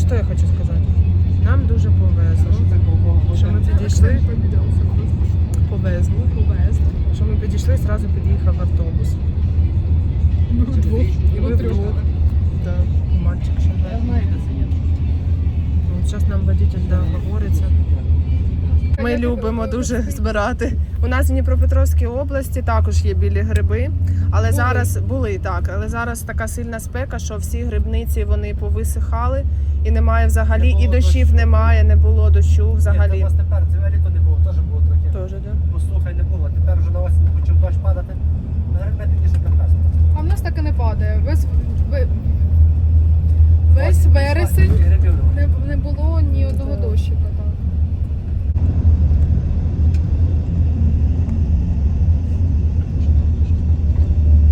Ну що я хочу сказати? Нам дуже повезло, що ми підійшли. Повезло. Повезло. Що ми підійшли, зразу під'їхав автобус. Ми вдвох. І ми вдвох. Да. Мальчик ще. Є. Ну, Зараз нам водитель да, говориться. Ми любимо дуже збирати. У нас в Дніпропетровській області також є білі гриби, але Були. зараз були так. Але зараз така сильна спека, що всі грибниці вони повисихали і немає взагалі, Не і було дощів дощу. немає, не було дощу взагалі. Ні, у вас тепер це літо не було, теж було трохи. Теж, да? Послухай, не було. Тепер вже на осінь почав дощ падати. На гриби такі що капець. А в нас так і не падає. Весь, ви- весь Осінь прийшла, вересень і грибів немає. не, не було ні одного дощика. Так.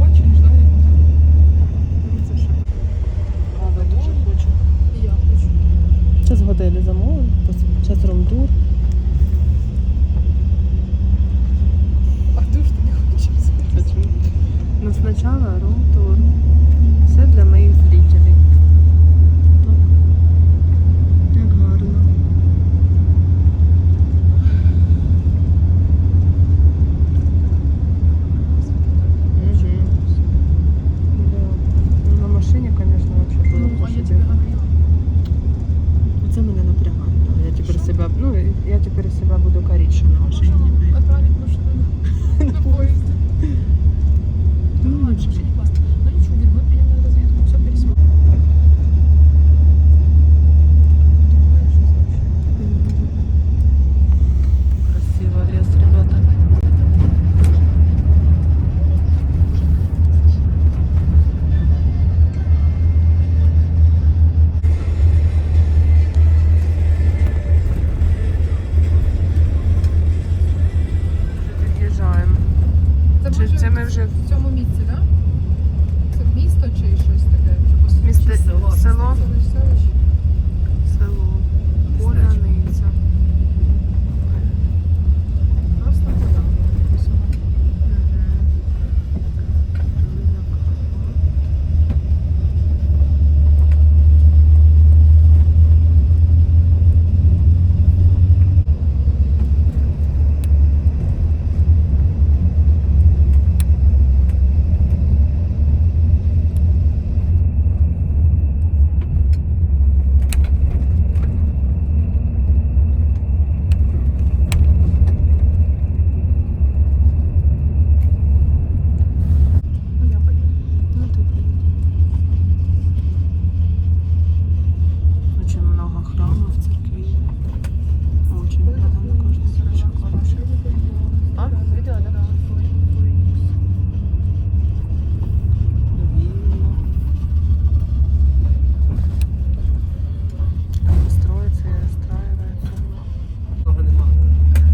Очень ждали. Кави дуже хочу. І я хочу. Зараз в готелі замовимо, зараз румтур. А ти ж ти не хочеш? Ну, спочатку рум-тур. Все для моїх зрителей. Так. Як гарно. Мгм. Да. Ну, на машині, звісно, вообще було Ну, б а я собі. тебе говорила. Це мене напрягає. да. Я тепер себе, ну, я тепер себе буду корити, уже. на машині цьому місці, так? Да? Це місто чи щось таке? Чи просто місце село? село? Це лише селище? Село. Поляниця. Просто поляна написано. Ну, я поїду. Ну, тут Очень много храмов, церквей. Очень много на каждом хорошо. А? Видела, да? Строится и расстраивается. Того немає.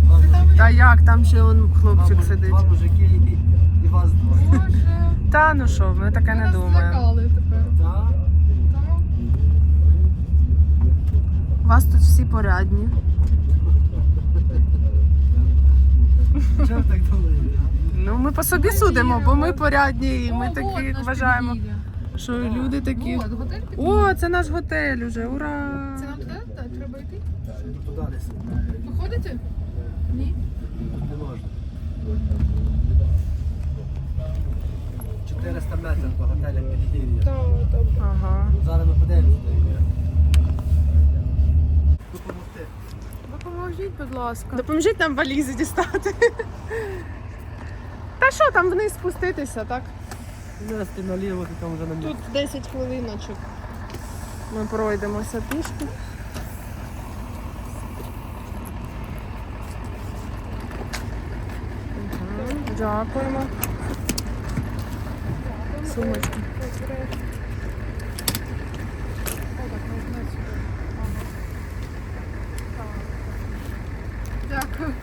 Два мужики- Та як, там ще он хлопчик сидить. Два мужики і, і вас двоє. Боже, Та ну що, ми таке не думаємо. тепер. У вас тут всі порядні. Чого ви так думаєте? Ну, ми по собі судимо, бо ми порядні і ми О, такі вважаємо, що люди такі. О, це наш готель уже, ура! 400 метрів до готеля добре. Ага. Зараз ми подивимося. Допомогти. Допоможіть, будь ласка. Допоможіть нам валізи дістати. Та що там вниз спуститися, так? Нести наліво, ти там вже на місці. Тут 10 хвилиночок. Ми пройдемося пішки. Дякуємо. Сумочки. Дякую.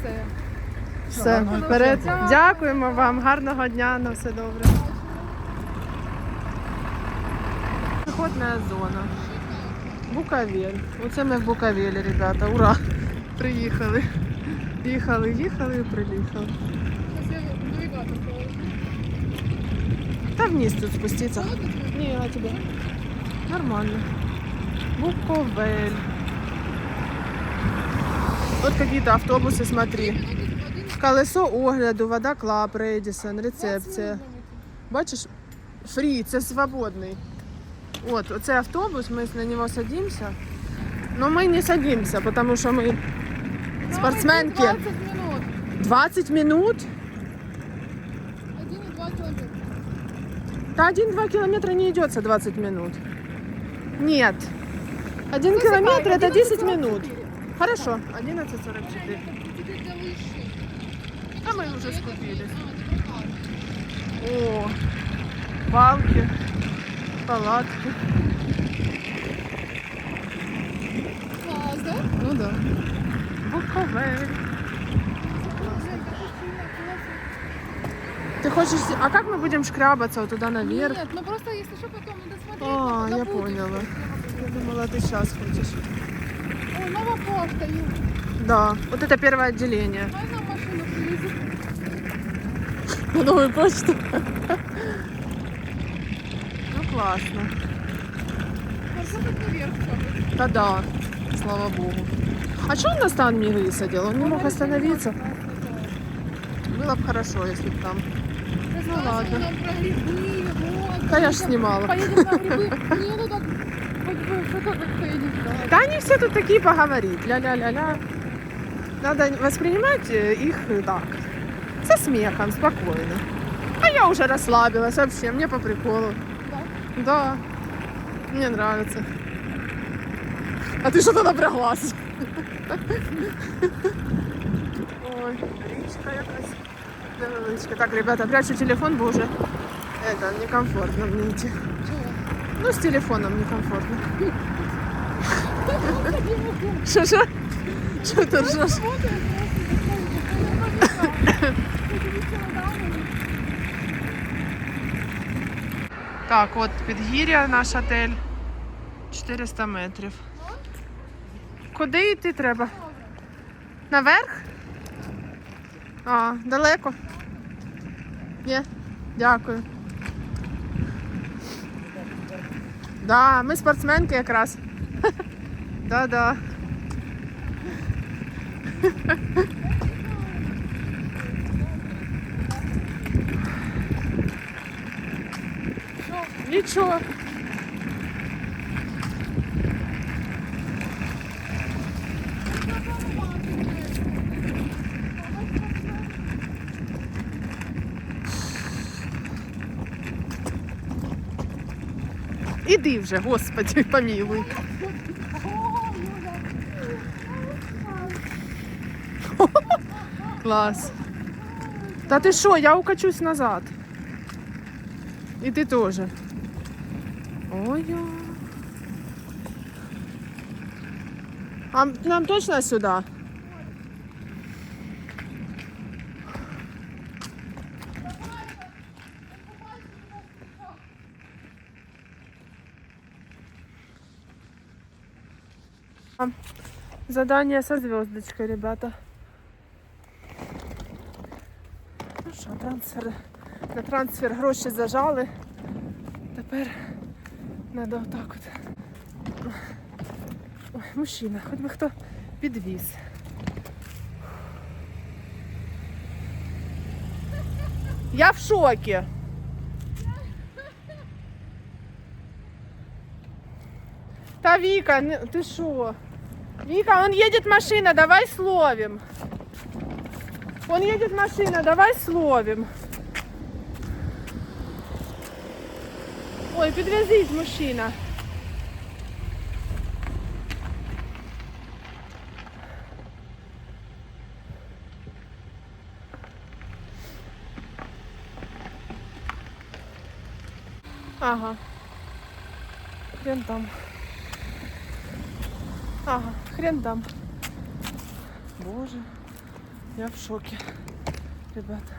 Все. Все, вперед. Дякуємо вам, гарного дня, на все добре. Піхотна зона. Букавель. Оце ми в Букавелі, ребята. Ура! Приїхали. Їхали, їхали і приїхали. Зараз я навігатор положу. Та вниз тут спуститься. Ні, а тебе? Нормально. Буковель. Вот какие-то автобусы, смотри. Колесо огляду, вода Клаб, Редісон, рецепція. Бачиш, фрі, це свободний. От, оце автобус, ми на нього садимося. Но ми не садимся, потому що ми спортсменки. 20 минут. 20 минут. Да 1-2 километра не идется 20 минут. Нет. Один Ну, километр это 10 11:44. минут. Хорошо, 11.44. Теперь для вышки. А мы уже скупились. Ты О, палки, палатки. Класс, да? Ну да. Буковель. Ты хочешь... А как мы будем шкрабаться вот туда наверх? Нет, ну просто если что, потом надо смотреть. А, я будет. поняла. Я думала, ты сейчас хочешь. Ой, новая почта, Юля. Да, вот это первое отделение. Нам машину привезти. На новую почту. Ну классно. Хорошо, хоть наверх всё. Да-да, слава богу. А что он на стан не высадил? Он не мог остановиться. Было бы хорошо, если бы там. Ну ладно. Про грибы, вот. Да я ж снимала. Поедем на грибы. Не, ну так, хоть бы, что только поедем. туда. Да они все тут такие поговорить. Ля-ля-ля-ля. Надо воспринимать э, их э, так. Со смехом, спокойно. А я уже расслабилась вообще, мне по приколу. Да? Да, мне нравится. А ты что-то напряглась. Ой, річка якась. Невеличка. Так, ребята, прячу телефон, бо уже это, некомфортно мне идти. Ну, с телефоном некомфортно. Ржешь? Вот я просто заходит, Так, от підгір'я наш отель. 400 метрів. Куди йти треба? Наверх? А, далеко? Ні, дякую. Да, ми спортсменки якраз. Да-да. Нічого. Іди вже, господи, помилуй. Клас. Та ти що, я укачусь назад. І ти теж. Ой. А нам точно сюда? Задание со звездочкой, ребята. Ну що, трансфер. На трансфер гроші зажали. Тепер треба отак от. Ой, мужчина, хоч би хто підвіз. Я в шоке. Та Вика, не- ты шо? Вика, он едет машина, давай словим. Он едет машина, давай словим. Ой, підвезіть мужчина. Ага. Хрен там. Ага, хрен там. Боже, я в шоке, ребята.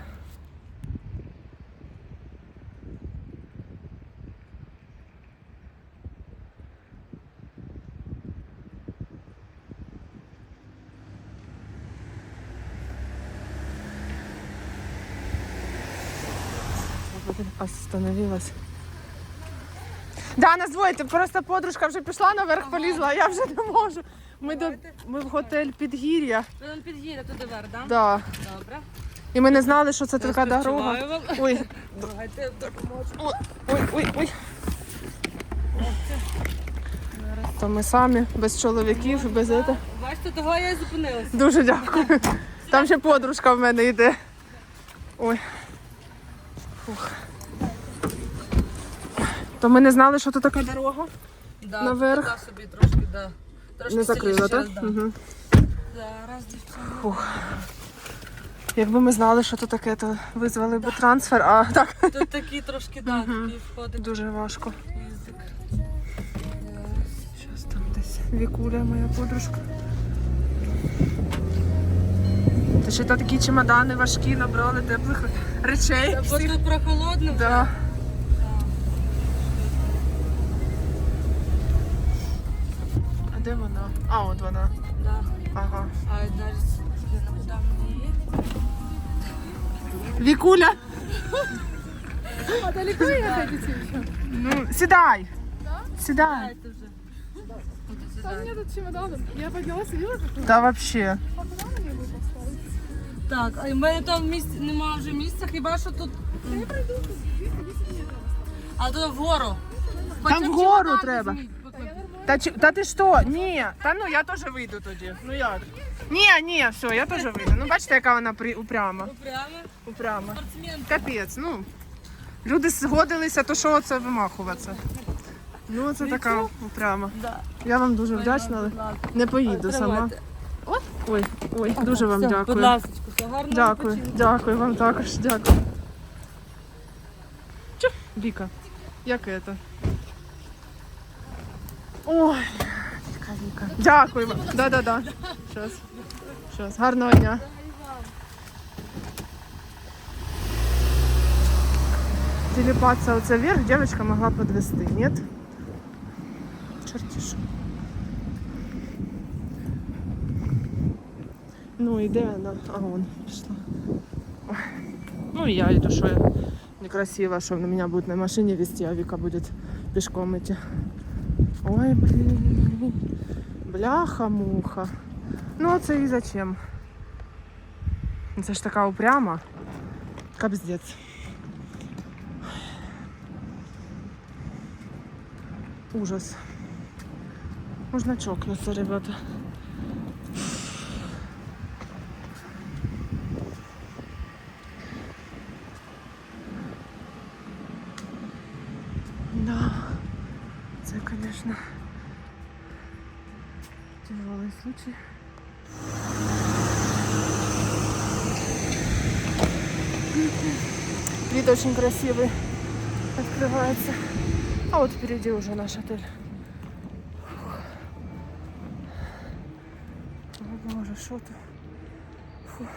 Остановилась. Да, нас двоє. Ти просто подружка вже пішла наверх, полізла, а я вже не можу. Ми, до, ми в готель Підгір'я. Нам під'їде туди вверх, так? Да. Добре. І ми не знали, що це така дорога. Ой, ой, ой, ой. То ми самі, без чоловіків, без этого. Бачите, того я і зупинилася. Дуже дякую. Там ще подружка в мене йде. Ой. Фух. То ми не знали, що тут така дорога. Да, Наверх. туди собі трошки, да. Трошки Не закрила, так? да. Угу. Зараз, дівчата. Якби ми знали, що тут таке, то визвали б трансфер, а так Тут такі трошки, да, такі входи. дуже важко. Зараз там десь Вікуля, моя подружка. Та ще то такі чемодани важкі, набрали теплих речей. Бо всіх. тут прохолодно. Да. А де вона? А, от вона. Да. Ага. А далі сюди на куди мені є. Вікуля, А далеко ехать идти еще? ну сідай. Сідай. Дайте вже. Там нет чемодана. Я поднялась и видела, как Та вообще. а куда? Так, а в мене там місць немає вже місця, хіба що тут. Я пройду тут. А то вгору. Там Хоча б вгору чемодан треба. візьміть, Та, чи- та ти що? Ні. Та ну я теж вийду тоді. Ну як? Ні, ні, все, я теж вийду. Ну бачите, яка вона при... упряма. Ну, Прямо. Упряма. Спортсмен. Капець, ну. Люди згодилися, то що це вимахуватися? Ну, це така упряма. Да. Я вам дуже вдячна, але не поїду сама. Ой, ой, дуже вам Все, дякую. Будь ласка, гарно. Дякую, дякую вам також, дякую. Чу, Віка, як це? Ой, Віка, Віка. Вам. Да-да-да. Щас. Щас. Гарного дня. Телепаться оце вверх девочка могла подвести, нет? Черти. Ну і де вона? А вон пішла. Ну і я йду, що я некрасиво, що на меня будет на машине вести, а Вика будет пешком идти. Ой, блин. Бляха-муха. Ну це і зачем? Це ж така упряма. Капздець. Ужас. Можна чокнуться, ребята. Да, це, конечно, тяжелый случай. Вид очень красивый открывается. А вот впереди уже наш отель. О боже, что тут? Фу.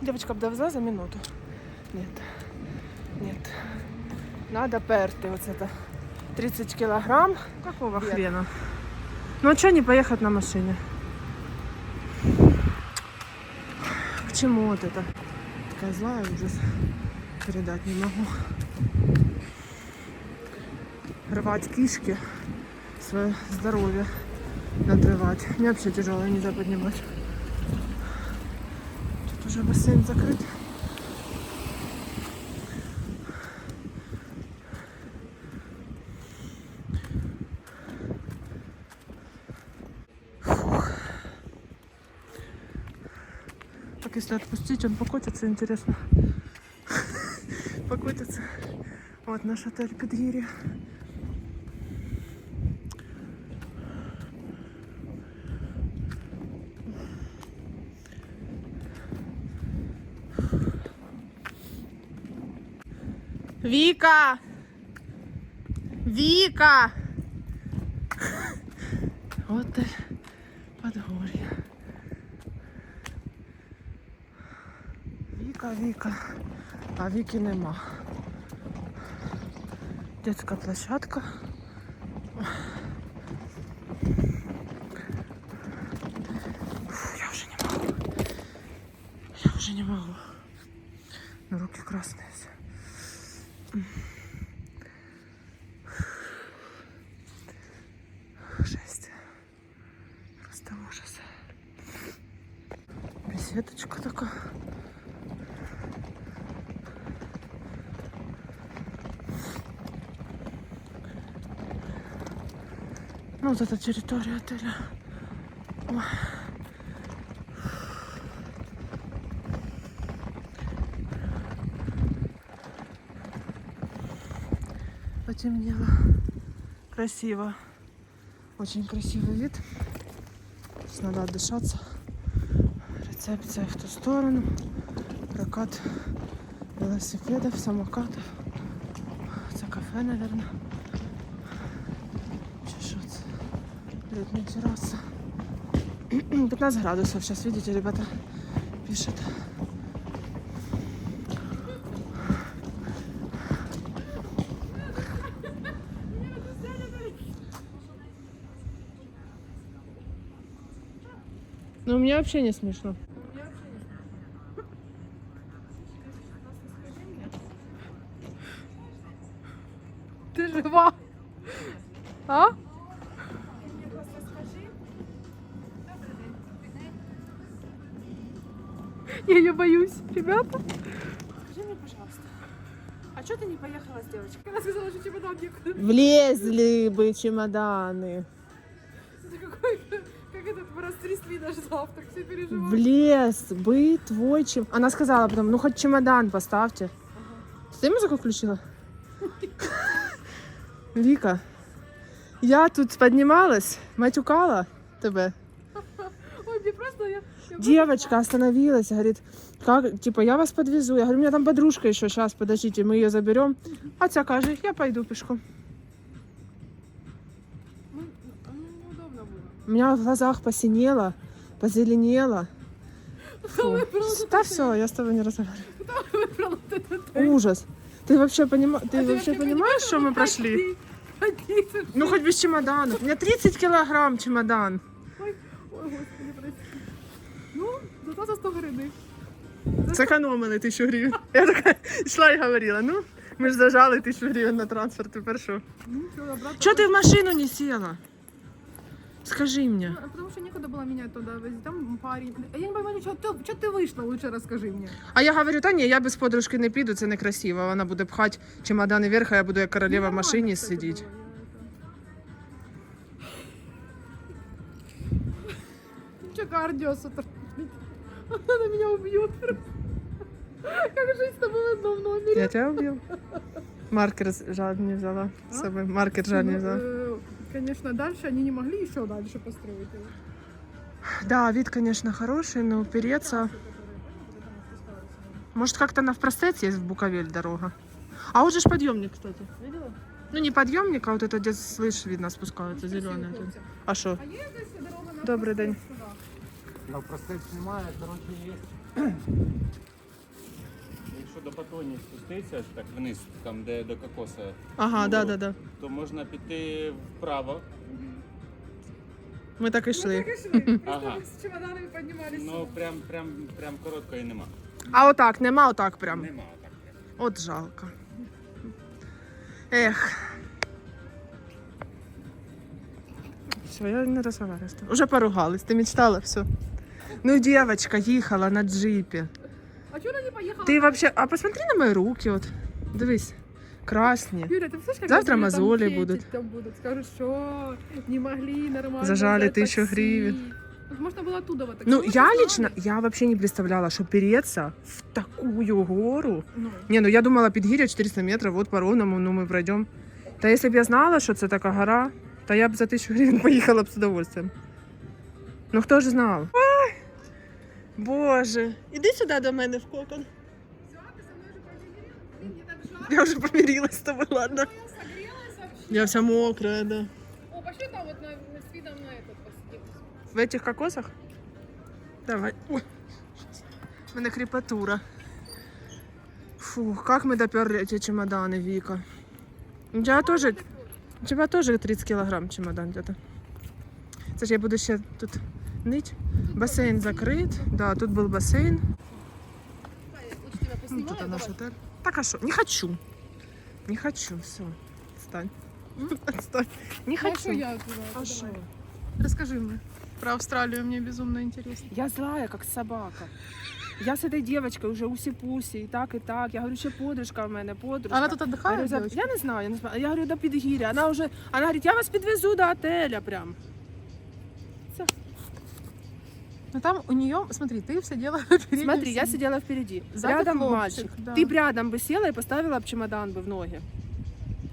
Девочка б довезла за минуту. Нет. Нет. Надо перти вот это. 30 килограмм. Какого хрена? Ну а что не поехать на машине? К чему вот это? Такая злая ужас. Передать не могу. Рвать кишки. Свое здоровье надрывать. Мне вообще тяжело нельзя поднимать. Тут уже бассейн закрыт. Так если отпустить, он покотится, интересно. Покотится. Вот наш отель Подгирье. Вика! Вика! Отель Подгорье. А Віка, Вика, а Віки нема. Детская площадка. Фу, я уже не могу. Я уже не могу. Ну, руки красні. Жесть. Просто ужас. Беседочка такая. Ну, вот эта территория отеля. Ой. Потемнело. Красиво. Очень красивый вид. Сейчас надо отдышаться. Рецепция в ту сторону. Прокат велосипедов, самокатов. Это кафе, наверное. Летняя терраса. 15 градусов сейчас, видите, ребята пишет. Ну, у меня вообще не смешно. Влезли бы чемоданы. Это какой, как этот, мы растрясли наш завтрак, все переживают. Влез бы твой чем... Она сказала потом, ну хоть чемодан поставьте. Ты музыку включила? Вика, я тут поднималась, матюкала тебе. Ой, мне просто, я... я Девочка остановилась, говорит, как, типа, я вас подвезу. Я говорю, у меня там подружка еще, сейчас, подождите, мы ее заберем. А ця каже, я пойду пешком. Ну, ну, неудобно было. У меня в глазах посинело, позеленело. Фу. Да все, я с тобой не разговариваю. Выбрала вот этот. Ужас. Ты вообще, понима... ты А ты вообще вообще понимаешь, что мы прошли? Ну, хоть без чемоданов. У меня 30 килограмм чемодан. Ой, ой, господи, прости. Ну, зато за 100 гривень. Сэкономили тисячу гривень. Я така йшла і говорила, ну, ми ж зажали тисячу гривень на транспорт, тепер що? Ну, все, обратно. Чого ти в машину не села? Скажи мне. Ну, Потому что некуда было менять туда возить. Там парень. Я не пойму, что ты, что ты вышла, лучше расскажи мне. А я говорю, та ні, я без подружки не піду, це некрасиво. Вона буде пхати чемодани вверх, а я буду як королева в Нормально, машині кстати, сидіти. было, я Она меня убьет. Как жизнь с тобой в одном номере. Я тебе вбив. Маркер з- жаль не взяла з собою. Маркер жаль не Ну, взяла. э, Конечно, дальше они не могли еще дальше построить. его. Да, вид, конечно, хороший, но упереться... Может, как-то на впростец есть в Буковель дорога? А вот же ж подъемник, кстати. Видела? Ну, не подъемник, а вот это, где, слышь, видно, спускаются зеленые. Красиво, хлопцы. А что? А є десь дорога на Добрий день. Сюди? На простець немає, коротше, є. Якщо до Патоні спуститися так вниз, там де до кокоса, Ага, Ну, да, да, да. то можна піти вправо. Мы так и Ми шли. так і йшли. Просто Ага. ми з чемоданами піднімалися. Ну прям прям прям короткої нема. А отак, нема отак прям. Нема так. Прям. От жалко. Эх. Все, я не разговариваю. с тобой. Уже поругались, ты мечтала, все. Ну, девочка ехала на джипе. А чого вона не поїхала? Ты вообще... А посмотри на мои руки, вот. Дивись. Красні. Юля, ты слышишь, как Завтра они мозоли там хейтить будут. Там будут. Скажут, что не могли нормально Зажали взять тысячу такси. гривен. Вот Можно было оттуда вот так. Ну, вот я знали. лично, я вообще не представляла, что переться в такую гору. Ну, Не, ну я думала, підгір'я 400 метрів, от по ровному, ну ми пройдемо. Та якщо б я знала, що це така гора, то я б за тисячу гривень поїхала б з удовольствием. Ну хто ж знав? Ай, Боже, іди сюди до мене в кокон. Я вже помирилась з тобою, ладно. согрелась вообще. Я вся мокрая, да. О, пошли там вот на, с видом на этот посидим. В этих кокосах? Давай. Ой. У мене крепатура. Фу, как мы доперли эти чемоданы, Вика. У тебя тоже, у тебя тоже 30 килограмм чемодан где-то. Це ж я буду ще тут нить. Бассейн закрыт. Да, тут был бассейн. Лучше тебя Ну, поснимаю. тут наш давай. отель. Так а что? Не хочу. Не хочу, все. Встань. Отстой. Не А что хочу. я туда? А давай. что? Расскажи мне про Австралию, мне безумно интересно. Я злая, как собака. Я с этой девочкой уже усі-пусі, і так, і так. Я говорю, ще подружка в мене, подружка. Она тут Я отдыхает, говорю, за- девочка? я не знаю, я не знаю. Я говорю, до Підгір'я. Она уже, она говорит, я вас підвезу до отеля прям. Ну там у нее, смотри, ты сидела впереди. Смотри, я всех. сидела впереди. Сзади рядом хлопчик, мальчик. да. Ты б рядом бы села и поставила бы чемодан бы в ноги.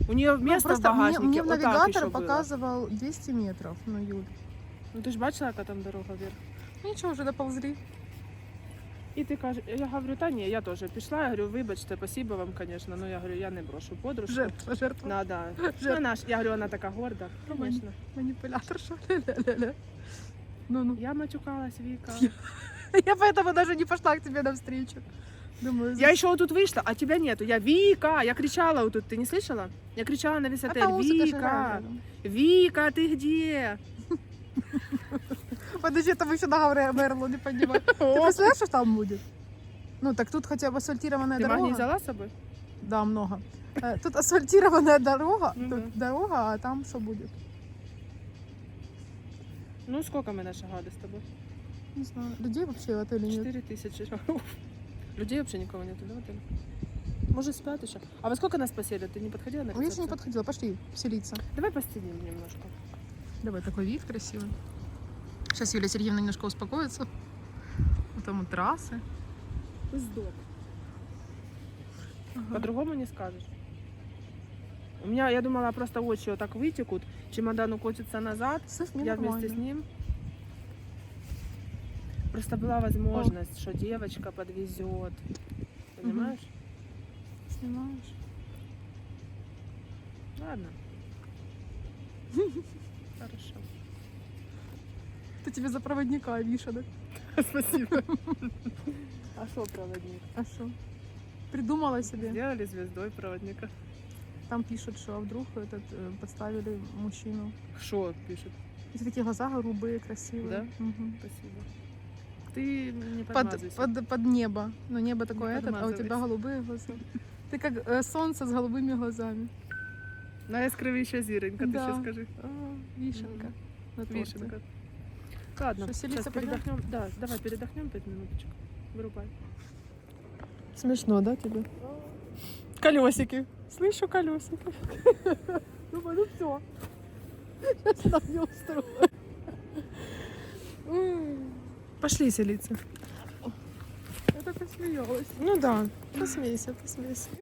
У нее Ну, место в просто мне, багажнике. мне вот так навигатор еще было. показывал 200 метров, ну, Юль. Ну ти ж бачила, яка там дорога вверх. Ну, Ничего, уже доползли. І ти кажеш, я говорю, та ні, я теж пішла. Я говорю, вибачте, спасибо вам, звісно. Ну я говорю, я не брошу подружку. Жертва, жертва. Надо. Жертва. Ну, наш, я говорю, вона така горда. Конечно. Манипулятор, что ли? Ля-ля-ля. Ну-ну. Я матюкалась, Віка. Я поэтому даже не пошла к тебе навстречу. Думаю, Я еще вот тут вышла, а тебя нету. Я Вика, я кричала вот тут, ты не слышала? Я кричала на весь а отель. там музыка же Вика, играет рядом. Вика, ты где? Подожди, это мы еще договор Мерло не понимаем. Ты представляешь, что там будет? Ну, так тут хотя бы асфальтированная Ты магний дорога. взяла с собой? Да, много. Э, Тут асфальтированная дорога, Ну тут дорога, а там что будет? Ну, сколько мы нашагали с тобой? Не знаю. Людей вообще в отеле нет. Четыре тысячи. Людей вообще никого нету, да, в отеле? Может, спят еще? А во сколько нас посели? Ты не подходила на Ну, Я еще не рецепцию? подходила, пошли селиться. Давай постелим немножко. Давай, такой вид красивый. Сейчас Юлия Сергеевна немножко успокоится. Вот там вот трассы. Сдох. По-другому не скажешь. У меня, я думала, просто очи вот так вытекут, чемодан укотится назад, Сыф, мне я нормально. вместе с ним. Просто была возможность, что девочка подвезет. Понимаешь? Снимаешь? Ладно. Хорошо. Это тебе за проводника, Миша, да? Спасибо. А что проводник? А что? Придумала себе. Сделали звездой проводника. Там пишут, что а вдруг этот э, подставили мужчину. Что пишет? Эти такие глаза голубые, красивые. Да? Мгм. Спасибо. Ты не Под, подмазывайся. под, под небо. Ну, небо такое Не этот, а у тебя подмазывайся. голубые глаза. Ты как э, солнце с голубыми глазами. Найяскравіша зіронька, ти Да. ще скажи. А, вишенка. На торте. Вишенка. Ладно, сейчас передохнем. Да, давай передохнем пять минуточек. Вырубай. Смешно, да, тебе? Колесики. Слышу колесики. Думаю, ну все. Сейчас нам не устроит. Пошли селиться. Это посмеялась. Ну да. Посмейся, посмейся.